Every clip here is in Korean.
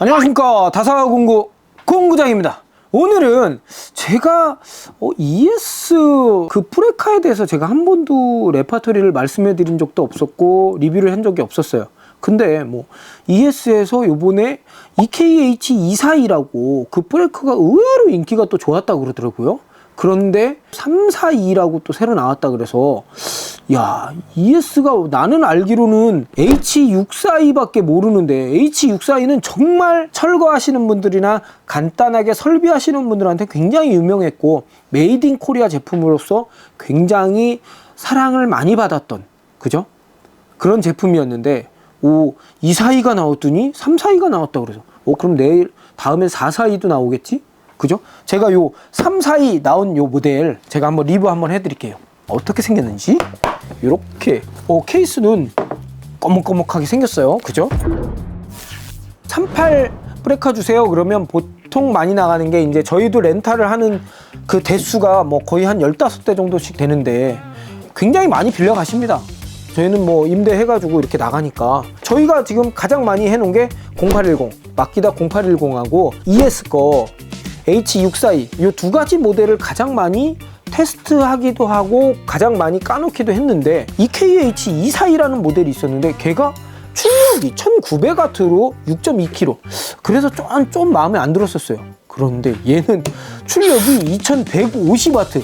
안녕하십니까. 다사공구 공구장입니다. 오늘은 제가 어, ES 그 프레카에 대해서 제가 한 번도 레파토리를 말씀해 드린 적도 없었고 리뷰를 한 적이 없었어요. 근데 뭐 ES에서 요번에 EKH242라고 그 프레카가 의외로 인기가 또 좋았다고 그러더라고요. 그런데 342라고 또 새로 나왔다 그래서 야 ES가 나는 알기로는 H642밖에 모르는데 H642는 정말 철거하시는 분들이나 간단하게 설비하시는 분들한테 굉장히 유명했고 메이드 인 코리아 제품으로서 굉장히 사랑을 많이 받았던 그죠? 그런 제품이었는데 오 242가 나왔더니 342가 나왔다 그래서 오 그럼 내일 다음엔 442도 나오겠지? 그죠? 제가 요 342 나온 요 모델 제가 한번 리뷰 한번 해 드릴게요. 어떻게 생겼는지 이렇게 어 케이스는 꺼먹꺼먹하게 생겼어요. 그죠? 38 브레카 주세요. 그러면 보통 많이 나가는 게 이제 저희도 렌탈을 하는 그 대수가 뭐 거의 한 15대 정도씩 되는데 굉장히 많이 빌려 가십니다. 저희는 뭐 임대해가지고 이렇게 나가니까 저희가 지금 가장 많이 해놓은 게 0810 마키다 0810하고 ES 거 H642 이 두 가지 모델을 가장 많이 테스트하기도 하고 가장 많이 까놓기도 했는데 EKH242라는 모델이 있었는데 걔가 출력이 1900W로 6.2kg 그래서 좀, 좀 마음에 안 들었었어요 그런데 얘는 출력이 2150W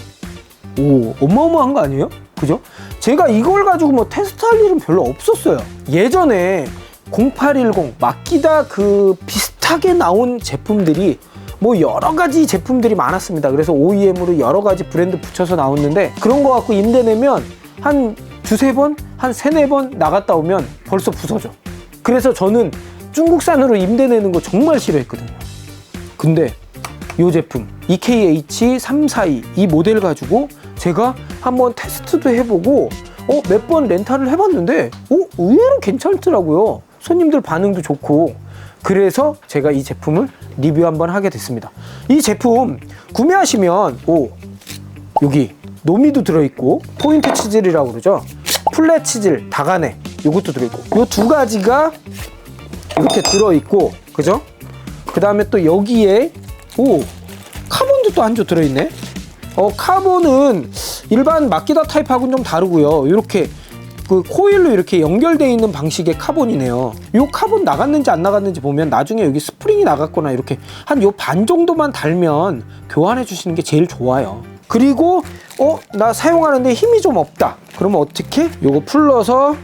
오 어마어마한 거 아니에요? 그죠? 제가 이걸 가지고 뭐 테스트할 일은 별로 없었어요 예전에 0810 마키다 그 비슷하게 나온 제품들이 뭐 여러 가지 제품들이 많았습니다. 그래서 OEM으로 여러 가지 브랜드 붙여서 나왔는데 그런 거 갖고 임대 내면 한 두세 번, 한 세네 번 나갔다 오면 벌써 부서져. 그래서 저는 중국산으로 임대 내는 거 정말 싫어했거든요. 근데 이 제품 EKH342 이 모델 가지고 제가 한번 테스트도 해보고 어, 몇 번 렌탈을 해봤는데 어, 의외로 괜찮더라고요. 손님들 반응도 좋고 그래서 제가 이 제품을 리뷰 한번 하게 됐습니다. 이 제품 구매하시면 오 여기 노미도 들어있고 포인트 치즐이라고 그러죠. 플랫 치즐 다간에 이것도 들어있고 이 두 가지가 이렇게 들어있고 그죠? 그 다음에 또 여기에 오 카본도 또 한 조 들어있네. 어 카본은 일반 마키다 타입하고는 좀 다르고요. 이렇게 그 코일로 이렇게 연결되어 있는 방식의 카본이네요. 이 카본 나갔는지 안 나갔는지 보면 나중에 여기 스프링이 나갔거나 이렇게 한 요 반 정도만 달면 교환해 주시는 게 제일 좋아요. 그리고 어 나 사용하는데 힘이 좀 없다. 그러면 어떻게? 요거 풀러서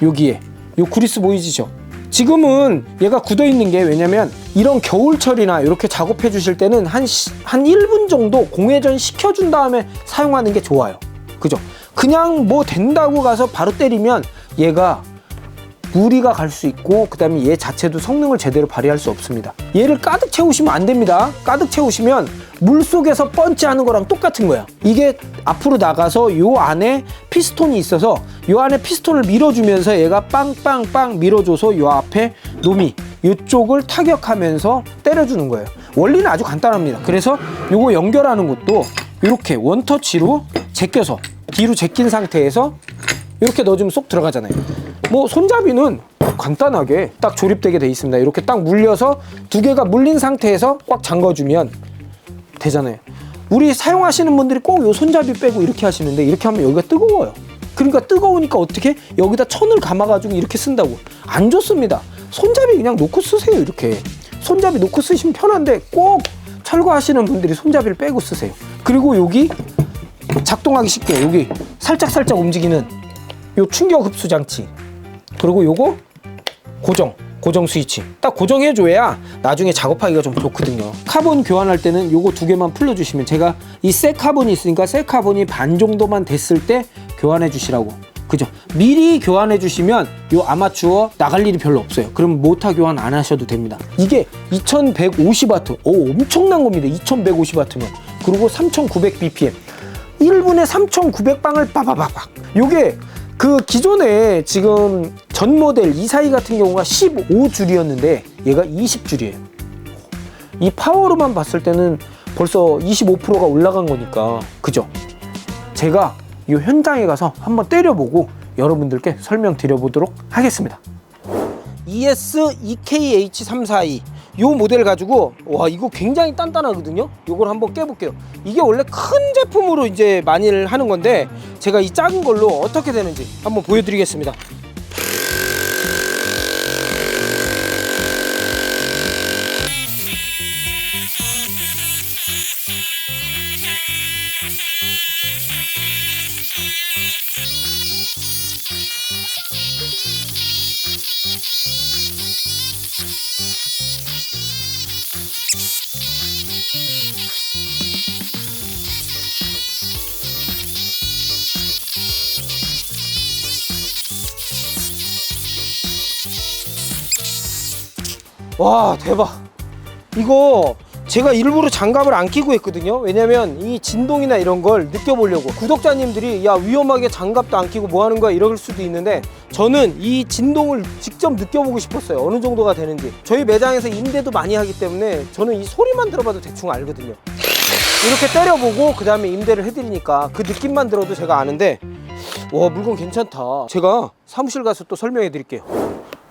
여기에 요 구리스 보이시죠? 지금은 얘가 굳어 있는 게 왜냐면 이런 겨울철이나 이렇게 작업해 주실 때는 한, 시, 한 1분 정도 공회전 시켜준 다음에 사용하는 게 좋아요. 그죠? 그냥 뭐 된다고 가서 바로 때리면 얘가 무리가 갈 수 있고 그 다음에 얘 자체도 성능을 제대로 발휘할 수 없습니다. 얘를 가득 채우시면 안 됩니다. 가득 채우시면 물 속에서 펀치하는 거랑 똑같은 거야. 이게 앞으로 나가서 요 안에 피스톤이 있어서 요 안에 피스톤을 밀어주면서 얘가 빵빵빵 밀어줘서 요 앞에 놈이 이쪽을 타격하면서 때려주는 거예요. 원리는 아주 간단합니다. 그래서 요거 연결하는 것도 이렇게 원터치로 제껴서 뒤로 제낀 상태에서 이렇게 넣어주면 쏙 들어가잖아요. 뭐 손잡이는 간단하게 딱 조립되게 돼 있습니다. 이렇게 딱 물려서 두 개가 물린 상태에서 꽉 잠궈주면 되잖아요. 우리 사용하시는 분들이 꼭 요 손잡이 빼고 이렇게 하시는데 이렇게 하면 여기가 뜨거워요. 그러니까 뜨거우니까 어떻게 여기다 천을 감아가지고 이렇게 쓴다고 안 좋습니다. 손잡이 그냥 놓고 쓰세요 이렇게 손잡이 놓고 쓰시면 편한데 꼭 철거하시는 분들이 손잡이를 빼고 쓰세요. 그리고 여기 작동하기 쉽게 여기 살짝 살짝 움직이는 요 충격 흡수 장치. 그리고 요거 고정 고정 스위치. 딱 고정해 줘야 나중에 작업하기가 좀 좋거든요. 카본 교환할 때는 요거 두 개만 풀려 주시면 제가 이 새 카본이 있으니까 새 카본이 반 정도만 됐을 때 교환해 주시라고. 그죠? 미리 교환해 주시면 요 아마추어 나갈 일이 별로 없어요. 그럼 모타 교환 안 하셔도 됩니다. 이게 2150W 오 엄청난 겁니다. 2150W면. 그리고 3900bpm 1분에 3,900방을 빠바바박. 요게 그 기존에 지금 전 모델 242 같은 경우가 15줄이었는데 얘가 20줄이에요. 이 파워로만 봤을 때는 벌써 25%가 올라간 거니까 그죠? 제가 이 현장에 가서 한번 때려보고 여러분들께 설명드려 보도록 하겠습니다. ES EKH342 요 모델 가지고 와 이거 굉장히 단단하거든요. 요걸 한번 깨볼게요. 이게 원래 큰 제품으로 이제 많이 하는 건데 제가 이 작은 걸로 어떻게 되는지 한번 보여드리겠습니다. 와 대박. 이거 제가 일부러 장갑을 안 끼고 했거든요. 왜냐면 이 진동이나 이런 걸 느껴보려고. 구독자님들이 야 위험하게 장갑도 안 끼고 뭐 하는 거야? 이럴 수도 있는데 저는 이 진동을 직접 느껴보고 싶었어요. 어느 정도가 되는지. 저희 매장에서 임대도 많이 하기 때문에 저는 이 소리만 들어봐도 대충 알거든요. 이렇게 때려보고 그 다음에 임대를 해드리니까 그 느낌만 들어도 제가 아는데 와 물건 괜찮다. 제가 사무실 가서 또 설명해 드릴게요.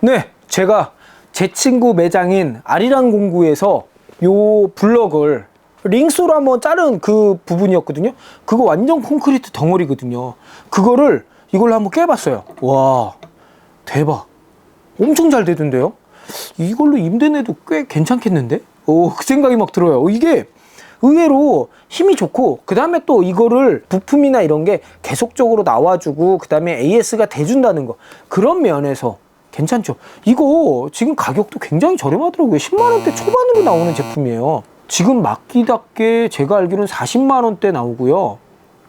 네 제가 제 친구 매장인 아리랑 공구에서 요 블럭을 링소로 한번 자른 그 부분이었거든요. 그거 완전 콘크리트 덩어리거든요. 그거를 이걸로 한번 깨봤어요. 와 대박. 엄청 잘 되던데요? 이걸로 임대 내도 꽤 괜찮겠는데? 오 그 생각이 막 들어요. 이게 의외로 힘이 좋고 그 다음에 또 이거를 부품이나 이런 게 계속적으로 나와주고 그 다음에 AS가 돼준다는 거. 그런 면에서 괜찮죠 이거 지금 가격도 굉장히 저렴하더라고요 10만원대 초반으로 나오는 제품이에요 지금 막기답게 제가 알기로는 40만원대 나오고요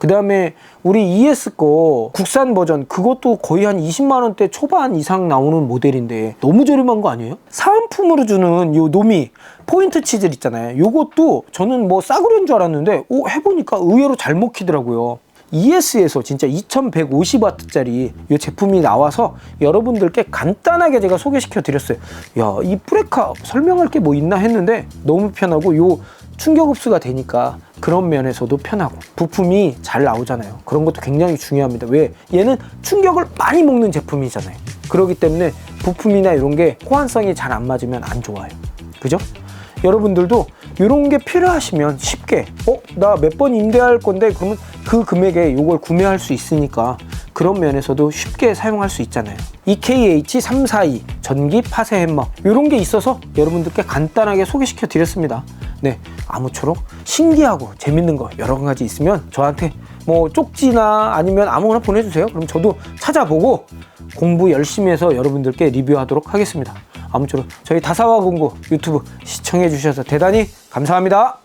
그 다음에 우리 ES 거 국산 버전 그것도 거의 한 20만 원대 초반 이상 나오는 모델인데 너무 저렴한 거 아니에요? 사은품으로 주는 요 노미 포인트 치즐 있잖아요. 요것도 저는 뭐 싸구려인 줄 알았는데 오 해보니까 의외로 잘 먹히더라고요. ES에서 진짜 2150W짜리 이 제품이 나와서 여러분들께 간단하게 제가 소개시켜 드렸어요. 야, 이 프레카 설명할 게 뭐 있나 했는데 너무 편하고 요 충격 흡수가 되니까 그런 면에서도 편하고 부품이 잘 나오잖아요. 그런 것도 굉장히 중요합니다. 왜? 얘는 충격을 많이 먹는 제품이잖아요. 그렇기 때문에 부품이나 이런 게 호환성이 잘 안 맞으면 안 좋아요. 그죠? 여러분들도 이런 게 필요하시면 쉽게 어? 나 몇 번 임대할 건데 그러면 그 금액에 이걸 구매할 수 있으니까 그런 면에서도 쉽게 사용할 수 있잖아요. EKH342 전기 파쇄 햄머 이런 게 있어서 여러분들께 간단하게 소개시켜 드렸습니다. 네, 아무쪼록 신기하고 재밌는 거 여러 가지 있으면 저한테 뭐 쪽지나 아니면 아무거나 보내주세요. 그럼 저도 찾아보고 공부 열심히 해서 여러분들께 리뷰하도록 하겠습니다. 아무쪼록 저희 다사와 공부 유튜브 시청해 주셔서 대단히 감사합니다.